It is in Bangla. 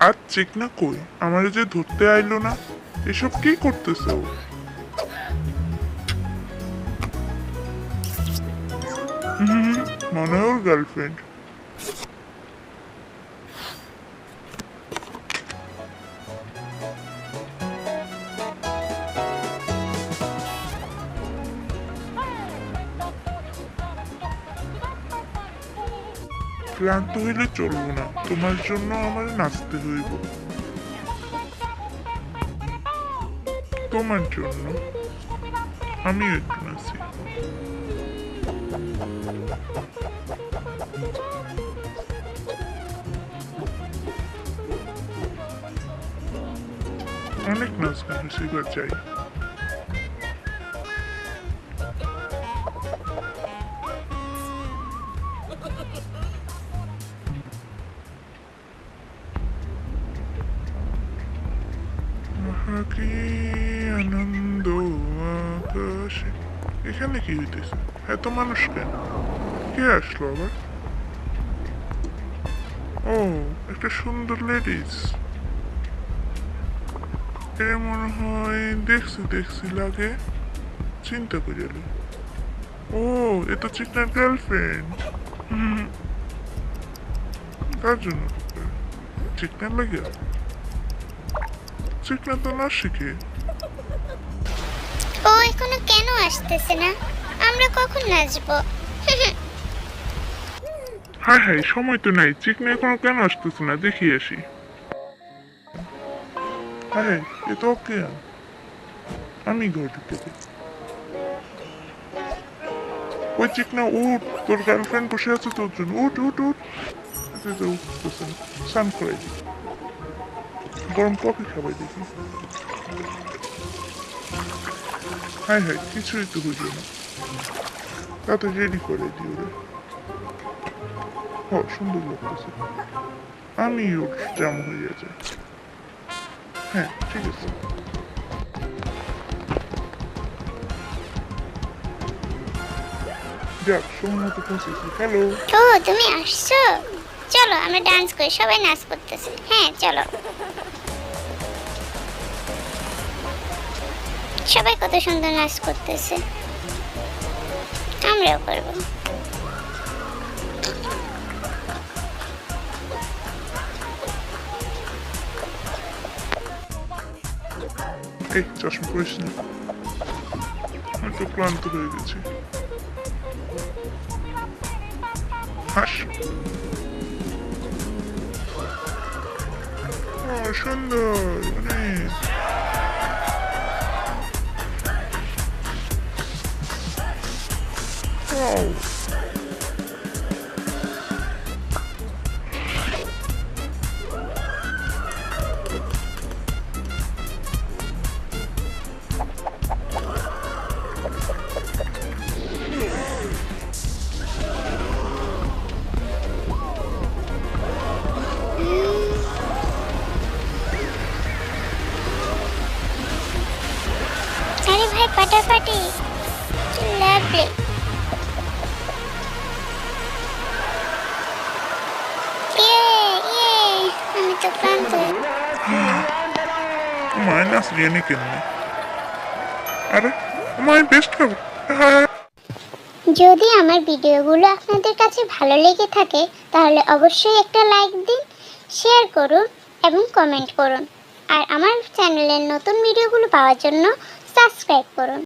আর চেক না কই, আমার যে ধরতে আইলো না, এসব কি করতেছে ও? মনে হয় ওর গার্লফ্রেন্ড ক্লান্ত হইলে চলবো না। তোমার জন্য আমার নাচতে হইব। তোমার জন্য আমি একটু নাচি। অনেক নাচ গান শিখা চাই কি আনন্দ আকাশে? এখানে কি হইতেছে? এত মানুষ কেন? কে আসলো আবার? ও, একটা সুন্দর লেডিস। এ মনে হয়? দেখছি দেখছি, লাগে। চিন্তা করে। ও, এ তো চিকনার গার্লফ্রেন্ড কার জন্য? চিকনার লাগে? চিকনা তো না শিখে। ও এখনও কেন আসতেছে না? আমরা কখন নাচবো? হায় হায় সময় তো নাই। চিকনা এখনও কেন আসতেছে না? দেখি আসি। আরে এ তো ওকে আমি ঘর দিই। ওই চিকনা উঠ। তোর গার্লফ্রেন্ড বসে আছে তোর জন্য। উঠ উঠ উঠ। আচ্ছা, উঠতেছে স্নান করে দিই। গরম কফি খাবাই দেখি হায় হায় কিছুই তো বুঝলো না তাতে রেডি করে দিই ওরে ও সুন্দর লাগতেছে আমি ওর জামা হয়ে যায় হ্যাঁ ঠিক আছে যাক সময় মতো পৌঁছেছি হ্যালো তুমি আসছো চলো আমরা ডান্স করি সবাই নাচ করতেছে হ্যাঁ চলো সবাই কত সুন্দর নাচ করতেছে। আমরাও করব। এই চশমা করিস না। আমি তো ক্লান্ত হয়ে গেছি। সুন্দর Butter Patty. Lovely. মাইনাস রিয়ানি কেমনি আরে আমার বেস্ট হবে। হ্যাঁ। যদি আমার ভিডিওগুলো আপনাদের কাছে ভালো লেগে থাকে, তাহলে অবশ্যই একটা লাইক দিন শেয়ার করুন এবং কমেন্ট করুন। আর আমার চ্যানেলের নতুন ভিডিওগুলো পাওয়ার জন্য সাবস্ক্রাইব করুন।